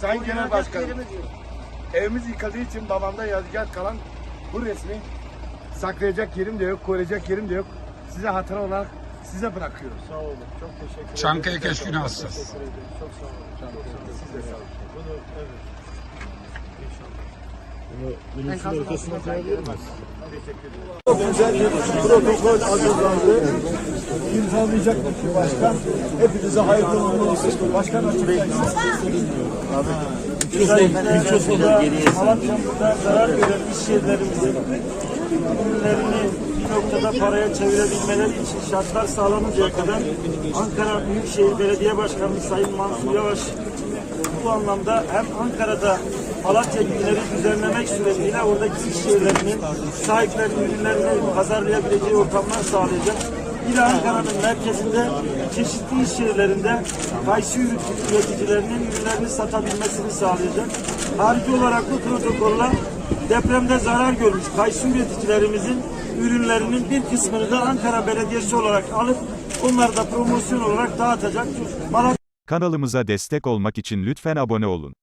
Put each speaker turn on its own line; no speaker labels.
Sayın Genel Başkanım, evimiz yıkıldığı için babamda yadigar kalan bu resmi saklayacak yerim de yok, koyacak yerim de yok. Size hatıra olarak size bırakıyoruz.
Sağ olun. Çok teşekkür ederim.
Çankaya Köşkü'nü hassas.
Teşekkür ederim. Çok sağ olun. Çok sağ olun. Siz de sağ olun. Bunu evet.
Güzel bir protokol hazırlandı. İmzalayacak bir başkan. Hepinize hayırlı uğurlu olsun. Başkan açıklayın. Sayın Mikrofona Malatya'mızda zarar gören iş yerlerimizin ürünlerini bir noktada paraya çevirebilmeleri için şartlar sağlanıncaya kadar Ankara Büyükşehir Belediye Başkanı Sayın Mansur Yavaş bu anlamda hem Ankara'da Malatya günleri düzenlemek suretiyle oradaki iş yerlerinin sahiplerinin ürünlerini pazarlayabileceği ortamlar sağlayacak. De Ankara'nın merkezinde çeşitli iş yerlerinde kayısı üreticilerinin ürünlerini satabilmesini sağlayacak. Harici olarak bu protokolla depremde zarar görmüş kayısı üreticilerimizin ürünlerinin bir kısmını da Ankara Belediyesi olarak alıp onları da promosyon olarak dağıtacak.
Kanalımıza destek olmak için lütfen abone olun.